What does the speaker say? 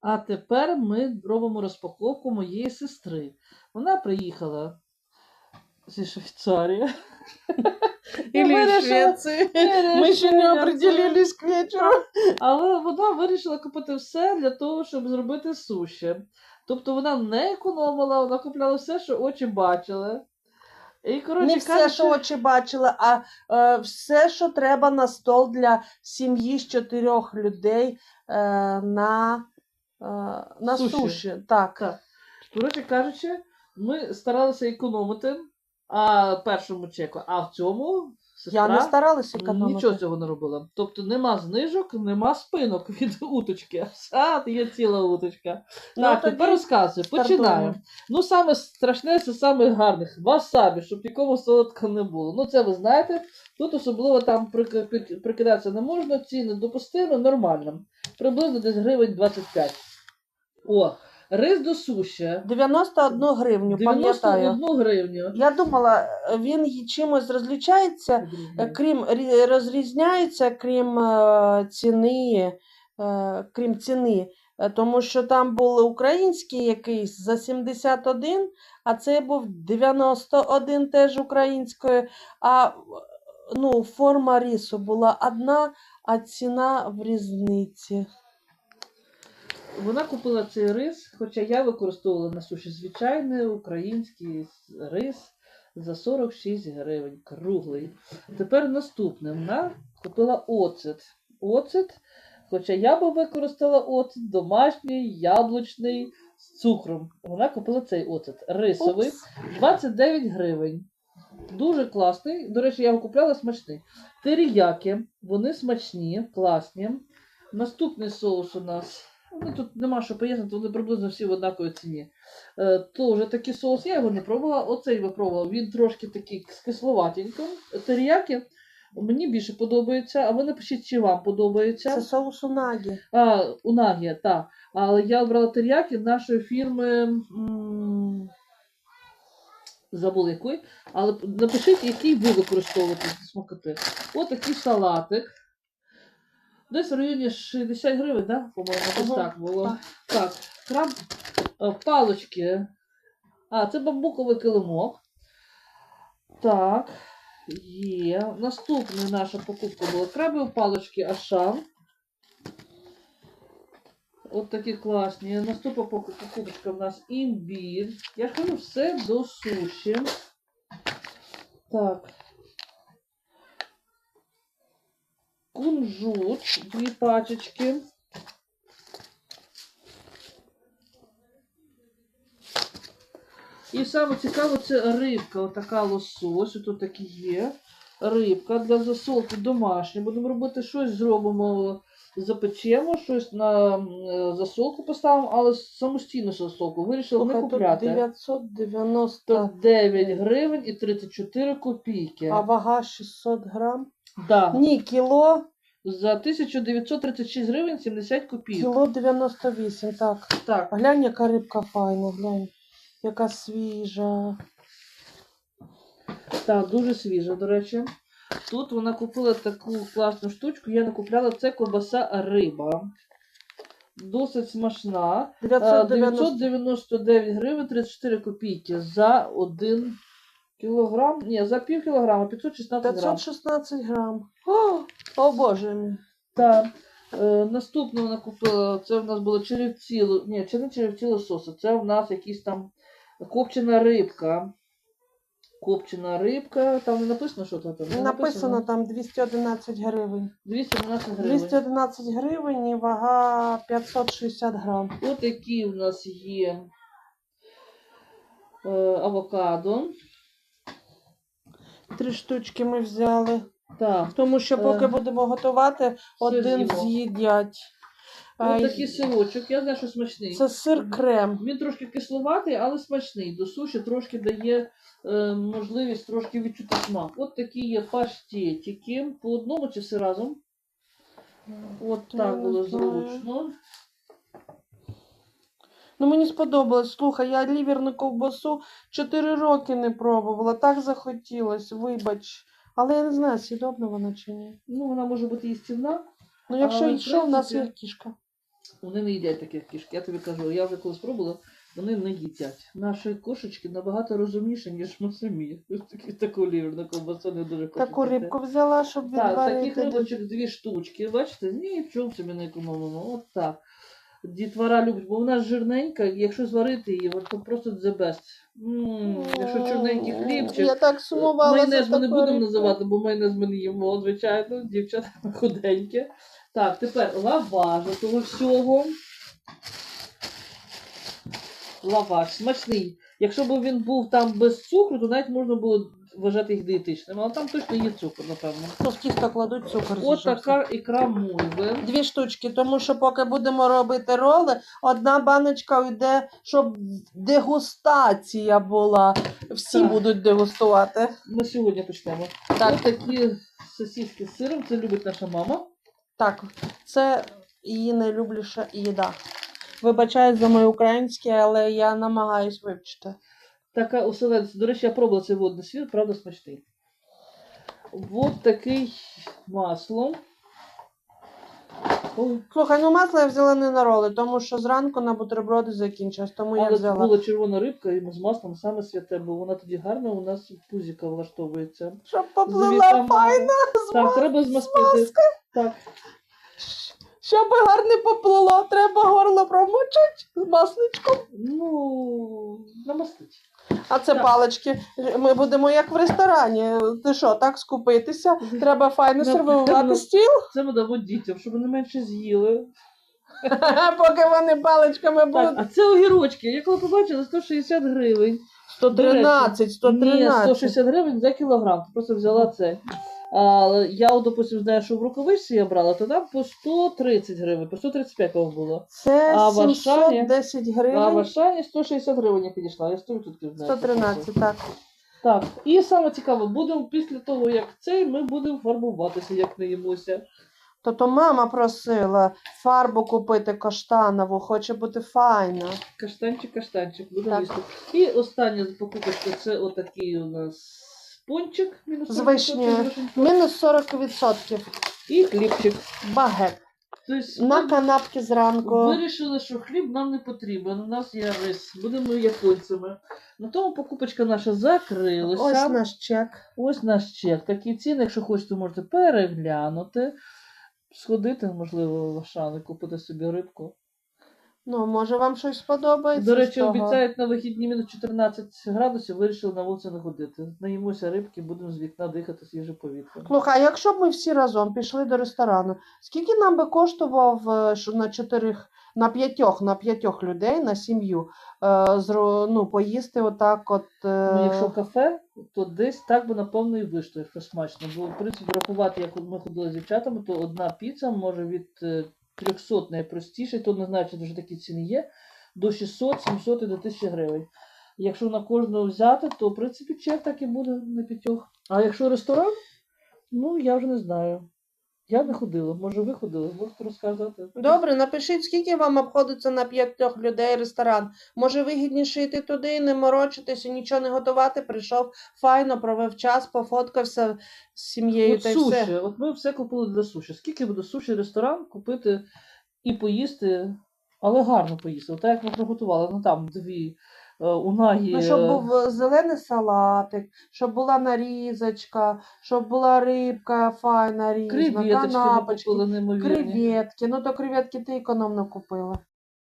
А тепер ми робимо розпаковку моєї сестри. Вона приїхала зі Швейцарії. Или. Мы еще не определились к вечеру. Але вона вирішила купити все для того, щоб зробити суші. Тобто вона не економила, вона купляла все, що очі бачили. І, коротше, Не все, кажучи, що очі бачили, а е, все, що треба на стол для сім'ї з чотирьох людей е, на, на Суші. суші. Так. Так. Коротше кажучи, ми старалися економити а, першому чеку, а в цьому сестра Я не старалася економити. нічого цього не робила. Тобто нема знижок, нема спинок від уточки. А, є ціла уточка. Ну, так, тоді тепер стартуємо. Починаємо. Ну, саме страшне, це саме гарних. Васабі, щоб нікому солодко не було. Ну, це ви знаєте. Тут особливо там прик- під- прикидатися не можна, ціни допустимо, нормально. Приблизно десь гривень 25. О, рис до суші. 91 гривню, пам'ятаю. 91 гривню. Я думала, він й- чимось розлічається, е, крім рі- розрізняється, крім е, ціни, е, крім ціни. Е, Тому що там був український якийсь за 71, а цей був 91 теж українською. А ну, форма рису була одна, а ціна в різниці. Вона купила цей рис, хоча я використовувала на суші звичайний український рис за 46 гривень, круглий. Тепер наступне. Вона купила оцет. Оцет, хоча я би використала оцет домашній, яблучний з цукром. Вона купила цей оцет рисовий, 29 гривень. Дуже класний. До речі, я його купляла смачний. Теріяки, вони смачні, класні. Наступний соус у нас. Ну, тут нема що пояснити, вони приблизно всі в однаковій ціні. Е, Тоже такий соус, я його не пробувала. Оцей випробувала. Він трошки такий з кисловатеньким. Теріяки мені більше подобається, а ви напишіть, чи вам подобається. Це соус унагі. А, унагі, так. Але я обрала теріяки нашої фірми. м, Забула якої. Але напишіть, який ви використовуєте смакоти. Ось такий салатик. Десь в районі 60 гривень, да? по-моєму, Ага, так було. так. Краб, е, палочки. А, це бамбуковий килимок. Так, є. Наступна наша покупка була крабові палочки Ашан. От такі класні. Наступна поку- покупочка в нас імбір. Я кажу, все до суші. Так. Кунжут, дві пачечки. І саме цікаве, це рибка, отака лосось, тут такі є. Рибка для засолки домашня. Будемо робити щось, зробимо, запечемо, щось на засолку поставимо, але самостійну засолку. Вирішили не купляти. 990, 9 гривень і 34 копійки. а вага 600 грам. Да. Ні, кіло, За 1936 гривень 70 копійок. кіло 98, так. Так. Глянь, яка рибка файна, глянь. Яка свіжа. Так, дуже свіжа, до речі. Тут вона купила таку класну штучку. Я не купляла це ковбаса риба. Досить смачна. Е, 990. 999 гривень 34 копійки за 1 кілограм. Ні, за пів кілограма 516 грам. 516 грам. О, о боже мій. Так. Е, наступне вона купила, це в нас було черевці, ні, це не черевці лососи, це в нас якісь там копчена рибка. Копчена рибка, там не написано, що там. Не Написано там 211 гривень. 212 гривень. 211 гривень і вага 560 грам. Ось які в нас є е, авокадо. Три штучки ми взяли. Так. Тому що поки Е, будемо готувати, один з'їмо. з'їдять. А, Ось такий сирочок, я знаю, що смачний. Це сир крем. Він трошки кисловатий, але смачний. До суші трошки дає е, можливість трошки відчути смак. От такі є паштетики. По одному чи все разом. От так було зручно. Ну мені сподобалось. Слухай, я ліверну ковбасу 4 роки не пробувала. Так захотілось, вибач. Але я не знаю, сідобна вона чи ні. Ну, вона може бути їстівна. Ну, якщо Але, що, в нас є кішка. Вони не їдять таких кішки. Я тобі кажу, я вже коли спробувала, вони не їдять. Наші кошечки набагато розумніші, ніж ми самі. Такі таку лірну ковбасу не дуже хочуть. Таку рибку взяла, щоб Так, таких відварити. рибочок дві штучки. Бачите, ні в чому собі не економимо. От так. Дітвора любить, бо вона жирненька, якщо зварити її, то просто. М, Якщо чорненький хлібчик. Я так сумувала Майонез ми не будемо називати, бо майонез ми не їмо, звичайно, дівчата худенькі. Так, тепер лаваш до того всього. Лаваш смачний. Якщо б він був там без цукру, то навіть можна було вважати їх дієтичним, але там точно є цукор, напевно. То в тісто кладуть цукор. З'їжджався. така ікра мульви. Дві штучки, тому що поки будемо робити роли, одна баночка йде, щоб дегустація була. Всі Так. будуть дегустувати. Ми сьогодні почнемо. Так. Ось такі сосиски з сиром, це любить наша мама. Так, це її найлюбліша їда. Вибачаю за моє українське, але я намагаюсь вивчити. Така оселедець. До речі, я пробувала цей водний світ, правда смачний. От такий масло. Ой, Слухай, ну масло я взяла не на роли, тому що зранку на бутерброди закінчилось, тому я але це взяла. була червона рибка і з маслом саме святе, бо вона тоді гарно у нас пузіка влаштовується. Щоб З поплила вітамінами. файно, Так, треба змастити. Так, щоб гарне поплило, треба горло промочити з масличком. ну, намастить. А це Так. палички. Ми будемо як в ресторані. Ти що, так скупитися? Треба файно Напевно. сервувати стіл, Це ми дамо дітям, щоб вони менше з'їли. поки вони паличками Так, будуть. а це огірочки. Я коли побачила 160 гривень. 113, Ні, 113. 160 гривень за кілограм. Ти просто взяла це. А, я, от, допустим, знаю, що в рукавичці я брала, то там по 130 гривень, по 135 по було. Це А в Ашані? 710 А в гривень. Ашані 160 гривень я підійшла. Я 100% знаю. 113, так. Так, і саме цікаво, будемо після того, як цей, ми будемо фарбуватися, як не їмося. Тобто мама просила фарбу купити каштанову, хоче бути файна. Каштанчик, каштанчик, будемо І остання покупочка це отакий у нас пончик. мінус З 40%, вишнею. Мінус 40%. І хлібчик. Багет. Тобто На ми канапки зранку. вирішили, що хліб нам не потрібен. У нас є рис, будемо японцями. На тому покупочка наша закрилася. Ось наш чек. Ось наш чек. Такі ціни, якщо хочете, можете переглянути. Сходити, можливо, в Ашан і купити собі рибку. Ну, може вам щось сподобається. До з речі, того? обіцяють на вихідні мінус 14 градусів, вирішили на вулиці не ходити. Наїмося рибки, будемо з вікна дихати свіже повітря. Слухай, а якщо б ми всі разом пішли до ресторану, скільки нам би коштував е, що на чотирьох, на п'ятьох, на п'ятьох людей, на сім'ю, е, ну, поїсти отак от. е, Ну, якщо кафе, то десь так би напевно і вийшло, якщо смачно. Бо, в принципі, рахувати, як ми ходили з дівчатами, то одна піца може від 300 найпростіше, то не значить, чи вже такі ціни є, до 600, 700 і до 1000 гривень. Якщо на кожного взяти, то в принципі чек так і буде на п'ятьох. А якщо ресторан, ну я вже не знаю. Я не ходила, може ви ходили, можете розказати. Добре, напишіть, скільки вам обходиться на п'ятьох людей ресторан. Може вигідніше йти туди, не морочитися, нічого не готувати. Прийшов файно, провів час, пофоткався з сім'єю От та й суші. все. От ми все купили для суші. Скільки буде суші ресторан купити і поїсти, але гарно поїсти. От так як ми приготували, ну там дві е, унагі. Ну, щоб був е, зелений салатик, щоб була нарізочка, щоб була рибка файна різна, креветочки ми канапочки, купили неймовірні. креветки. Ну то креветки ти економно купила.